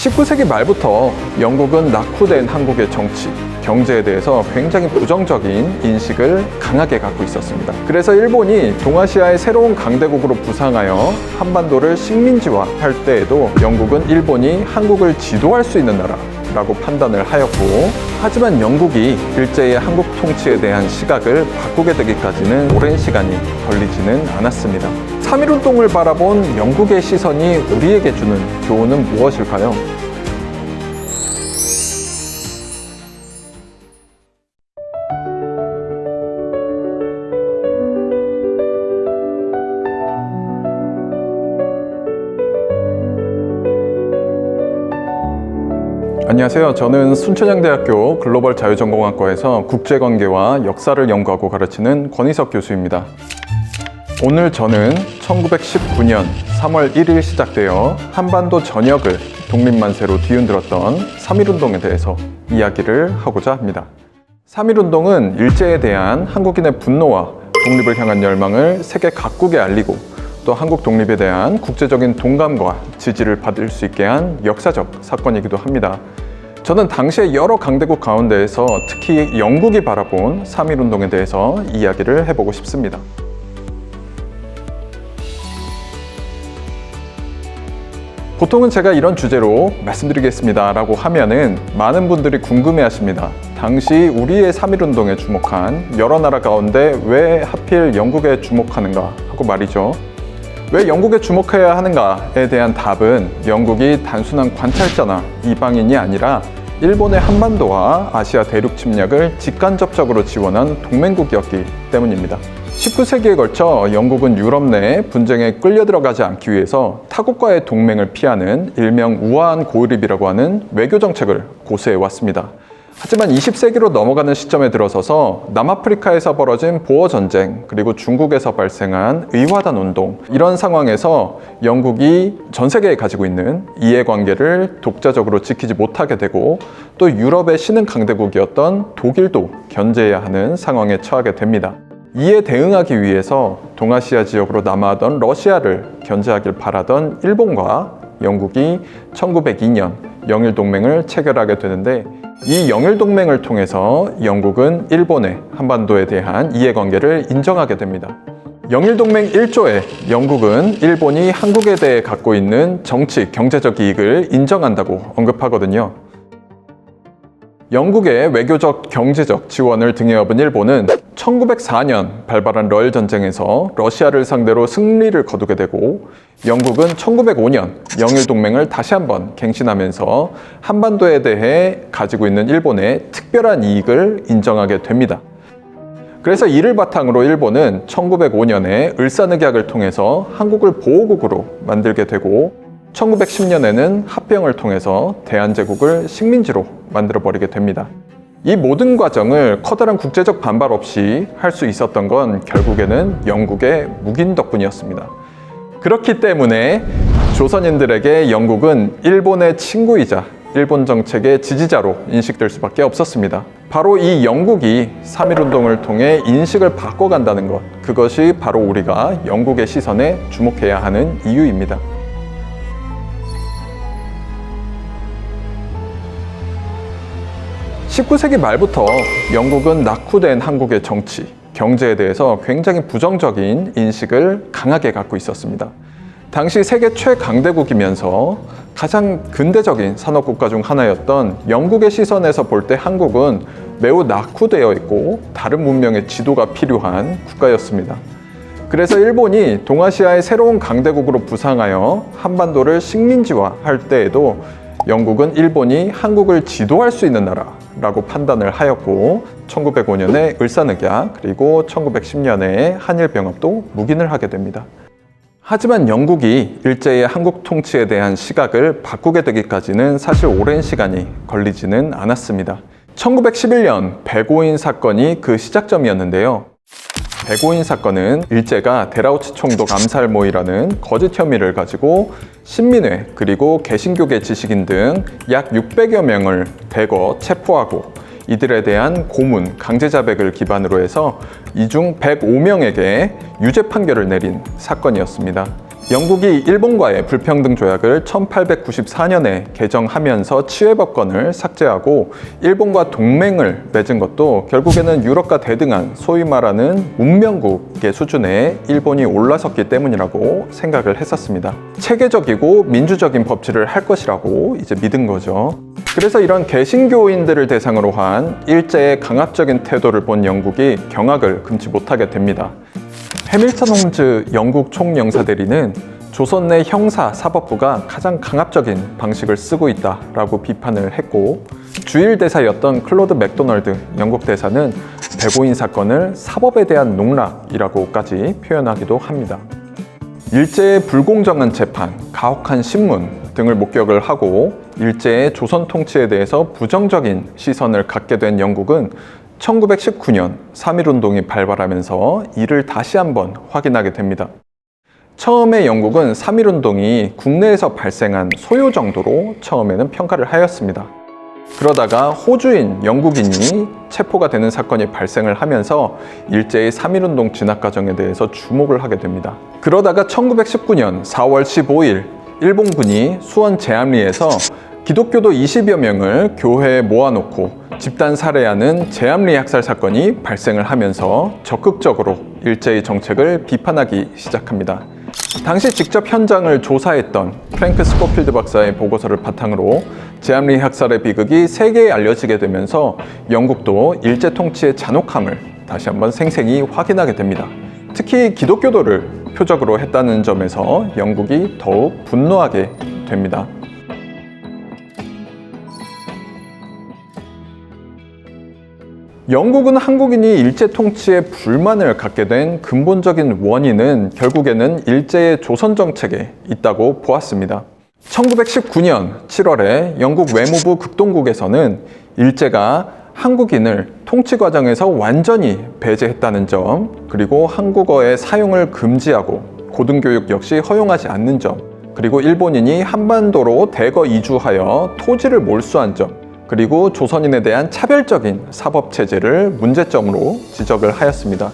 19세기 말부터 영국은 낙후된 한국의 정치, 경제에 대해서 굉장히 부정적인 인식을 강하게 갖고 있었습니다. 그래서 일본이 동아시아의 새로운 강대국으로 부상하여 한반도를 식민지화할 때에도 영국은 일본이 한국을 지도할 수 있는 나라, 라고 판단을 하였고 하지만 영국이 일제의 한국 통치에 대한 시각을 바꾸게 되기까지는 오랜 시간이 걸리지는 않았습니다. 3.1운동을 바라본 영국의 시선이 우리에게 주는 교훈은 무엇일까요? 안녕하세요. 저는 순천향대학교 글로벌 자유전공학과에서 국제관계와 역사를 연구하고 가르치는 권희석 교수입니다. 오늘 저는 1919년 3월 1일 시작되어 한반도 전역을 독립만세로 뒤흔들었던 3.1운동에 대해서 이야기를 하고자 합니다. 3.1운동은 일제에 대한 한국인의 분노와 독립을 향한 열망을 세계 각국에 알리고 또 한국 독립에 대한 국제적인 동감과 지지를 받을 수 있게 한 역사적 사건이기도 합니다. 저는 당시의 여러 강대국 가운데에서 특히 영국이 바라본 3.1운동에 대해서 이야기를 해보고 싶습니다. 보통은 제가 이런 주제로 말씀드리겠습니다 라고 하면은 많은 분들이 궁금해 하십니다. 당시 우리의 3.1운동에 주목한 여러 나라 가운데 왜 하필 영국에 주목하는가 하고 말이죠. 왜 영국에 주목해야 하는가에 대한 답은 영국이 단순한 관찰자나 이방인이 아니라 일본의 한반도와 아시아 대륙 침략을 직간접적으로 지원한 동맹국이었기 때문입니다. 19세기에 걸쳐 영국은 유럽 내 분쟁에 끌려 들어가지 않기 위해서 타국과의 동맹을 피하는 일명 우아한 고립이라고 하는 외교 정책을 고수해 왔습니다. 하지만 20세기로 넘어가는 시점에 들어서서 남아프리카에서 벌어진 보어 전쟁 그리고 중국에서 발생한 의화단 운동 이런 상황에서 영국이 전 세계에 가지고 있는 이해관계를 독자적으로 지키지 못하게 되고 또 유럽의 신흥 강대국이었던 독일도 견제해야 하는 상황에 처하게 됩니다. 이에 대응하기 위해서 동아시아 지역으로 남아하던 러시아를 견제하길 바라던 일본과 영국이 1902년 영일 동맹을 체결하게 되는데 이 영일 동맹을 통해서 영국은 일본의 한반도에 대한 이해관계를 인정하게 됩니다. 영일 동맹 1조에 영국은 일본이 한국에 대해 갖고 있는 정치, 경제적 이익을 인정한다고 언급하거든요. 영국의 외교적, 경제적 지원을 등에 업은 일본은 1904년 발발한 러일 전쟁에서 러시아를 상대로 승리를 거두게 되고 영국은 1905년 영일 동맹을 다시 한번 갱신하면서 한반도에 대해 가지고 있는 일본의 특별한 이익을 인정하게 됩니다. 그래서 이를 바탕으로 일본은 1905년에 을사늑약을 통해서 한국을 보호국으로 만들게 되고 1910년에는 합병을 통해서 대한제국을 식민지로 만들어버리게 됩니다. 이 모든 과정을 커다란 국제적 반발 없이 할 수 있었던 건 결국에는 영국의 묵인 덕분이었습니다. 그렇기 때문에 조선인들에게 영국은 일본의 친구이자 일본 정책의 지지자로 인식될 수밖에 없었습니다. 바로 이 영국이 3.1운동을 통해 인식을 바꿔간다는 것, 그것이 바로 우리가 영국의 시선에 주목해야 하는 이유입니다. 19세기 말부터 영국은 낙후된 한국의 정치, 경제에 대해서 굉장히 부정적인 인식을 강하게 갖고 있었습니다. 당시 세계 최강대국이면서 가장 근대적인 산업국가 중 하나였던 영국의 시선에서 볼 때 한국은 매우 낙후되어 있고 다른 문명의 지도가 필요한 국가였습니다. 그래서 일본이 동아시아의 새로운 강대국으로 부상하여 한반도를 식민지화할 때에도 영국은 일본이 한국을 지도할 수 있는 나라라고 판단을 하였고 1905년에 을사늑약 그리고 1910년에 한일병합도 묵인을 하게 됩니다. 하지만 영국이 일제의 한국 통치에 대한 시각을 바꾸게 되기까지는 사실 오랜 시간이 걸리지는 않았습니다. 1911년 배고인 사건이 그 시작점이었는데요. 배고인 사건은 일제가 데라우치 총독 암살모이라는 거짓 혐의를 가지고 신민회 그리고 개신교계 지식인 등 약 600여 명을 대거 체포하고 이들에 대한 고문, 강제 자백을 기반으로 해서 이중 105명에게 유죄 판결을 내린 사건이었습니다. 영국이 일본과의 불평등 조약을 1894년에 개정하면서 치외법권을 삭제하고 일본과 동맹을 맺은 것도 결국에는 유럽과 대등한 소위 말하는 문명국의 수준에 일본이 올라섰기 때문이라고 생각을 했었습니다. 체계적이고 민주적인 법치를 할 것이라고 이제 믿은 거죠. 그래서 이런 개신교인들을 대상으로 한 일제의 강압적인 태도를 본 영국이 경악을 금치 못하게 됩니다. 해밀턴 홈즈 영국 총영사 대리는 조선 내 형사 사법부가 가장 강압적인 방식을 쓰고 있다라고 비판을 했고 주일 대사였던 클로드 맥도널드 영국 대사는 배고인 사건을 사법에 대한 농락이라고까지 표현하기도 합니다. 일제의 불공정한 재판, 가혹한 신문 등을 목격을 하고 일제의 조선 통치에 대해서 부정적인 시선을 갖게 된 영국은 1919년 3.1운동이 발발하면서 이를 다시 한번 확인하게 됩니다. 처음에 영국은 3.1운동이 국내에서 발생한 소요 정도로 처음에는 평가를 하였습니다. 그러다가 호주인 영국인이 체포가 되는 사건이 발생을 하면서 일제의 3.1운동 진압 과정에 대해서 주목을 하게 됩니다. 그러다가 1919년 4월 15일 일본군이 수원 제암리에서 기독교도 20여 명을 교회에 모아놓고 집단 살해하는 제암리 학살 사건이 발생을 하면서 적극적으로 일제의 정책을 비판하기 시작합니다. 당시 직접 현장을 조사했던 프랭크 스코필드 박사의 보고서를 바탕으로 제암리 학살의 비극이 세계에 알려지게 되면서 영국도 일제 통치의 잔혹함을 다시 한번 생생히 확인하게 됩니다. 특히 기독교도를 표적으로 했다는 점에서 영국이 더욱 분노하게 됩니다. 영국은 한국인이 일제 통치에 불만을 갖게 된 근본적인 원인은 결국에는 일제의 조선 정책에 있다고 보았습니다. 1919년 7월에 영국 외무부 극동국에서는 일제가 한국인을 통치 과정에서 완전히 배제했다는 점, 그리고 한국어의 사용을 금지하고 고등교육 역시 허용하지 않는 점, 그리고 일본인이 한반도로 대거 이주하여 토지를 몰수한 점, 그리고 조선인에 대한 차별적인 사법 체제를 문제점으로 지적을 하였습니다.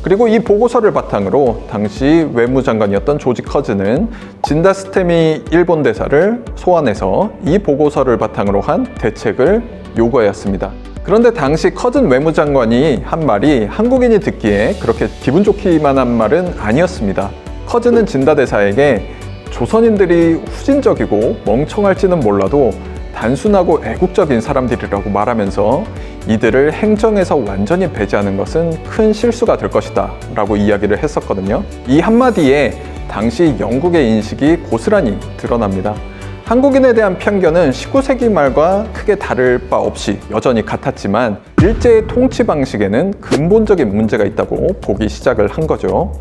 그리고 이 보고서를 바탕으로 당시 외무장관이었던 조지 커즈는 진다 스테미 일본 대사를 소환해서 이 보고서를 바탕으로 한 대책을 요구하였습니다. 그런데 당시 커즌 외무장관이 한 말이 한국인이 듣기에 그렇게 기분 좋기만 한 말은 아니었습니다. 커즈는 진다 대사에게 조선인들이 후진적이고 멍청할지는 몰라도 단순하고 애국적인 사람들이라고 말하면서 이들을 행정에서 완전히 배제하는 것은 큰 실수가 될 것이다 라고 이야기를 했었거든요. 이 한마디에 당시 영국의 인식이 고스란히 드러납니다. 한국인에 대한 편견은 19세기 말과 크게 다를 바 없이 여전히 같았지만 일제의 통치 방식에는 근본적인 문제가 있다고 보기 시작을 한 거죠.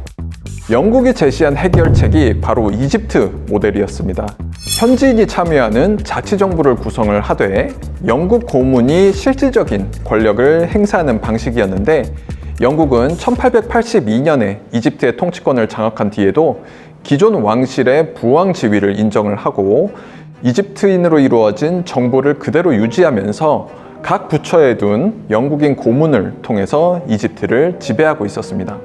영국이 제시한 해결책이 바로 이집트 모델이었습니다. 현지인이 참여하는 자치정부를 구성을 하되 영국 고문이 실질적인 권력을 행사하는 방식이었는데 영국은 1882년에 이집트의 통치권을 장악한 뒤에도 기존 왕실의 부왕 지위를 인정을 하고 이집트인으로 이루어진 정부를 그대로 유지하면서 각 부처에 둔 영국인 고문을 통해서 이집트를 지배하고 있었습니다.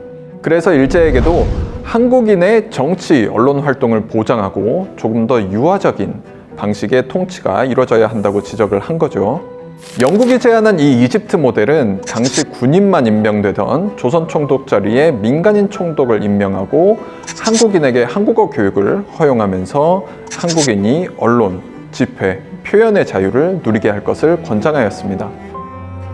그래서 일제에게도 한국인의 정치, 언론 활동을 보장하고 조금 더 유화적인 방식의 통치가 이루어져야 한다고 지적을 한 거죠. 영국이 제안한 이 이집트 모델은 당시 군인만 임명되던 조선 총독 자리에 민간인 총독을 임명하고 한국인에게 한국어 교육을 허용하면서 한국인이 언론, 집회, 표현의 자유를 누리게 할 것을 권장하였습니다.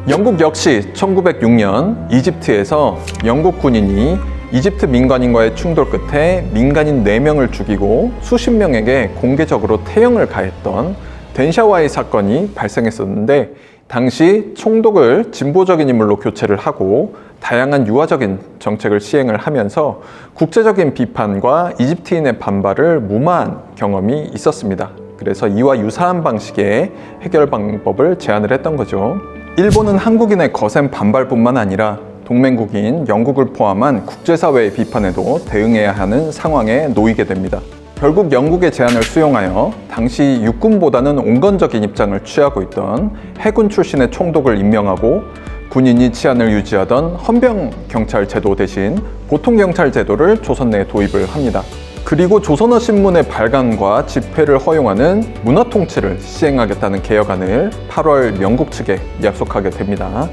영국 역시 1906년 이집트에서 영국 군인이 이집트 민간인과의 충돌 끝에 민간인 4명을 죽이고 수십 명에게 공개적으로 태형을 가했던 덴샤와의 사건이 발생했었는데 당시 총독을 진보적인 인물로 교체를 하고 다양한 유화적인 정책을 시행을 하면서 국제적인 비판과 이집트인의 반발을 무마한 경험이 있었습니다. 그래서 이와 유사한 방식의 해결 방법을 제안을 했던 거죠. 일본은 한국인의 거센 반발뿐만 아니라 동맹국인 영국을 포함한 국제사회의 비판에도 대응해야 하는 상황에 놓이게 됩니다. 결국 영국의 제안을 수용하여 당시 육군보다는 온건적인 입장을 취하고 있던 해군 출신의 총독을 임명하고 군인이 치안을 유지하던 헌병 경찰 제도 대신 보통 경찰 제도를 조선 내에 도입을 합니다. 그리고 조선어 신문의 발간과 집회를 허용하는 문화 통치를 시행하겠다는 개혁안을 8월 영국 측에 약속하게 됩니다.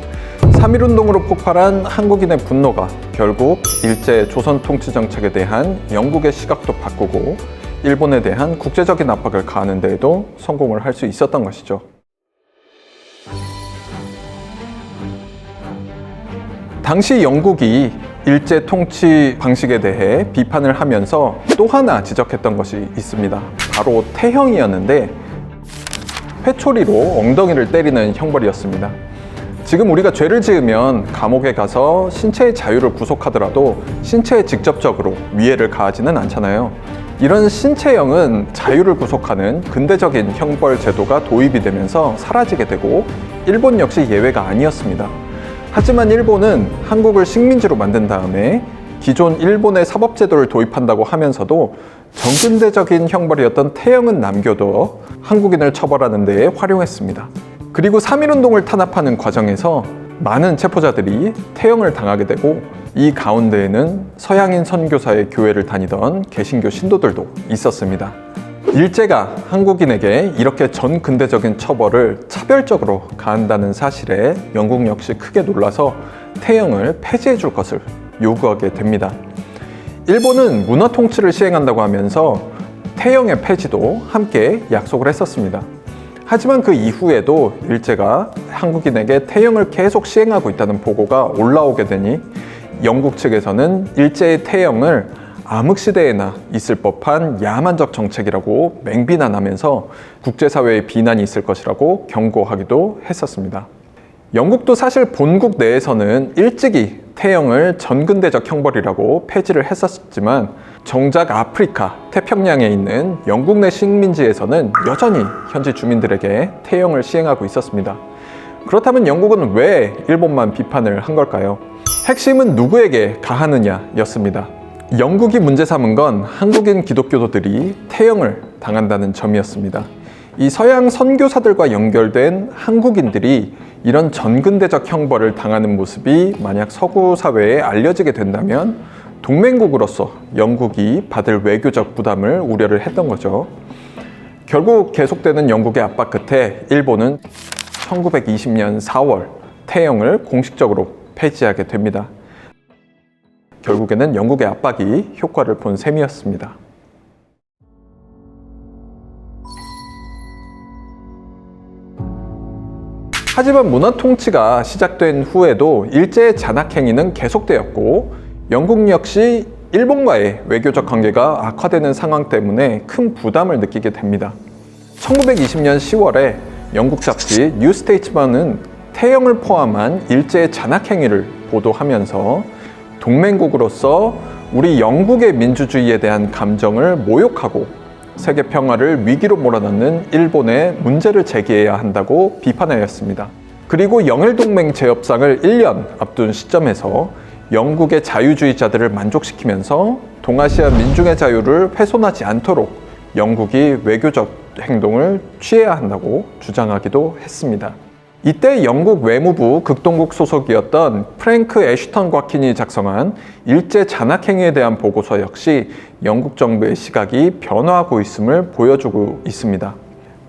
3.1운동으로 폭발한 한국인의 분노가 결국 일제 조선 통치 정책에 대한 영국의 시각도 바꾸고 일본에 대한 국제적인 압박을 가하는 데에도 성공을 할 수 있었던 것이죠. 당시 영국이 일제 통치 방식에 대해 비판을 하면서 또 하나 지적했던 것이 있습니다. 바로 태형이었는데 회초리로 엉덩이를 때리는 형벌이었습니다. 지금 우리가 죄를 지으면 감옥에 가서 신체의 자유를 구속하더라도 신체에 직접적으로 위해를 가하지는 않잖아요. 이런 신체형은 자유를 구속하는 근대적인 형벌 제도가 도입이 되면서 사라지게 되고 일본 역시 예외가 아니었습니다. 하지만 일본은 한국을 식민지로 만든 다음에 기존 일본의 사법제도를 도입한다고 하면서도 정근대적인 형벌이었던 태형은 남겨둬 한국인을 처벌하는 데에 활용했습니다. 그리고 3.1운동을 탄압하는 과정에서 많은 체포자들이 태형을 당하게 되고 이 가운데에는 서양인 선교사의 교회를 다니던 개신교 신도들도 있었습니다. 일제가 한국인에게 이렇게 전근대적인 처벌을 차별적으로 가한다는 사실에 영국 역시 크게 놀라서 태형을 폐지해 줄 것을 요구하게 됩니다. 일본은 문화 통치를 시행한다고 하면서 태형의 폐지도 함께 약속을 했었습니다. 하지만 그 이후에도 일제가 한국인에게 태형을 계속 시행하고 있다는 보고가 올라오게 되니 영국 측에서는 일제의 태형을 암흑시대에나 있을 법한 야만적 정책이라고 맹비난하면서 국제사회의 비난이 있을 것이라고 경고하기도 했었습니다. 영국도 사실 본국 내에서는 일찍이 태형을 전근대적 형벌이라고 폐지를 했었지만 정작 아프리카 태평양에 있는 영국 내 식민지에서는 여전히 현지 주민들에게 태형을 시행하고 있었습니다. 그렇다면 영국은 왜 일본만 비판을 한 걸까요? 핵심은 누구에게 가하느냐 였습니다. 영국이 문제 삼은 건 한국인 기독교도들이 태형을 당한다는 점이었습니다. 이 서양 선교사들과 연결된 한국인들이 이런 전근대적 형벌을 당하는 모습이 만약 서구 사회에 알려지게 된다면 동맹국으로서 영국이 받을 외교적 부담을 우려를 했던 거죠. 결국 계속되는 영국의 압박 끝에 일본은 1920년 4월 태형을 공식적으로 폐지하게 됩니다. 결국에는 영국의 압박이 효과를 본 셈이었습니다. 하지만 문화 통치가 시작된 후에도 일제의 잔악행위는 계속되었고 영국 역시 일본과의 외교적 관계가 악화되는 상황 때문에 큰 부담을 느끼게 됩니다. 1920년 10월에 영국 잡지 뉴스테이츠만은 태형을 포함한 일제의 잔악행위를 보도하면서 동맹국으로서 우리 영국의 민주주의에 대한 감정을 모욕하고 세계 평화를 위기로 몰아넣는 일본에 문제를 제기해야 한다고 비판하였습니다. 그리고 영일동맹 재협상을 1년 앞둔 시점에서 영국의 자유주의자들을 만족시키면서 동아시아 민중의 자유를 훼손하지 않도록 영국이 외교적 행동을 취해야 한다고 주장하기도 했습니다. 이때 영국 외무부 극동국 소속이었던 프랭크 애슈턴 곽킨이 작성한 일제 잔악행위에 대한 보고서 역시 영국 정부의 시각이 변화하고 있음을 보여주고 있습니다.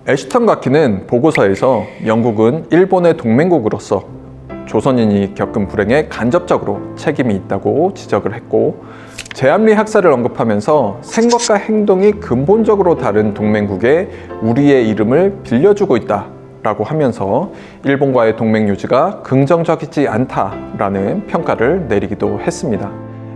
애슈턴 곽킨은 보고서에서 영국은 일본의 동맹국으로서 조선인이 겪은 불행에 간접적으로 책임이 있다고 지적을 했고 제암리 학사를 언급하면서 생각과 행동이 근본적으로 다른 동맹국에 우리의 이름을 빌려주고 있다 라고 하면서 일본과의 동맹 유지가 긍정적이지 않다라는 평가를 내리기도 했습니다.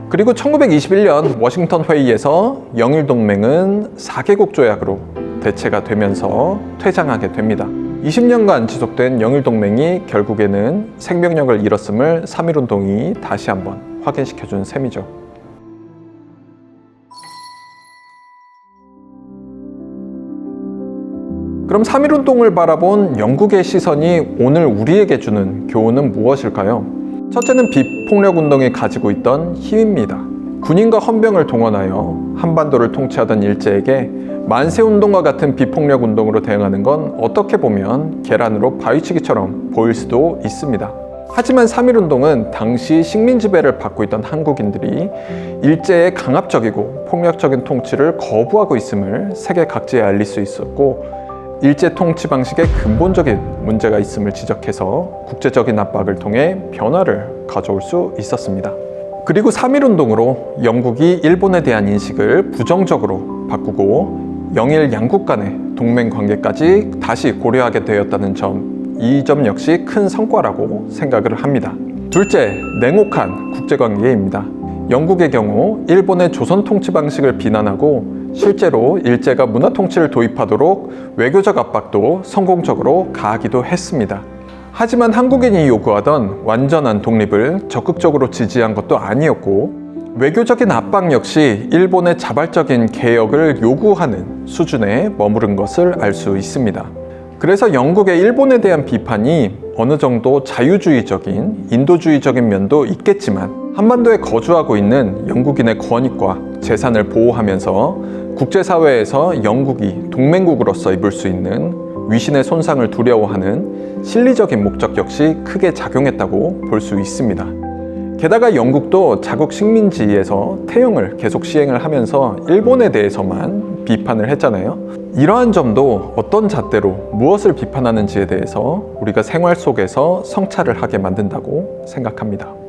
그리고 1921년 워싱턴 회의에서 영일 동맹은 4개국 조약으로 대체가 되면서 퇴장하게 됩니다. 20년간 지속된 영일 동맹이 결국에는 생명력을 잃었음을 3.1운동이 다시 한번 확인시켜준 셈이죠. 그럼 3.1운동을 바라본 영국의 시선이 오늘 우리에게 주는 교훈은 무엇일까요? 첫째는 비폭력 운동이 가지고 있던 힘입니다. 군인과 헌병을 동원하여 한반도를 통치하던 일제에게 만세 운동과 같은 비폭력 운동으로 대응하는 건 어떻게 보면 계란으로 바위치기처럼 보일 수도 있습니다. 하지만 3.1 운동은 당시 식민 지배를 받고 있던 한국인들이 일제의 강압적이고 폭력적인 통치를 거부하고 있음을 세계 각지에 알릴 수 있었고 일제 통치 방식에 근본적인 문제가 있음을 지적해서 국제적인 압박을 통해 변화를 가져올 수 있었습니다. 그리고 3.1 운동으로 영국이 일본에 대한 인식을 부정적으로 바꾸고 영일 양국 간의 동맹 관계까지 다시 고려하게 되었다는 점, 이 점 역시 큰 성과라고 생각을 합니다. 둘째, 냉혹한 국제관계입니다. 영국의 경우 일본의 조선 통치 방식을 비난하고 실제로 일제가 문화 통치를 도입하도록 외교적 압박도 성공적으로 가하기도 했습니다. 하지만 한국인이 요구하던 완전한 독립을 적극적으로 지지한 것도 아니었고 외교적인 압박 역시 일본의 자발적인 개혁을 요구하는 수준에 머무른 것을 알 수 있습니다. 그래서 영국의 일본에 대한 비판이 어느 정도 자유주의적인 인도주의적인 면도 있겠지만 한반도에 거주하고 있는 영국인의 권익과 재산을 보호하면서 국제사회에서 영국이 동맹국으로서 입을 수 있는 위신의 손상을 두려워하는 실리적인 목적 역시 크게 작용했다고 볼 수 있습니다. 게다가 영국도 자국 식민지에서 태형을 계속 시행을 하면서 일본에 대해서만 비판을 했잖아요. 이러한 점도 어떤 잣대로 무엇을 비판하는지에 대해서 우리가 생활 속에서 성찰을 하게 만든다고 생각합니다.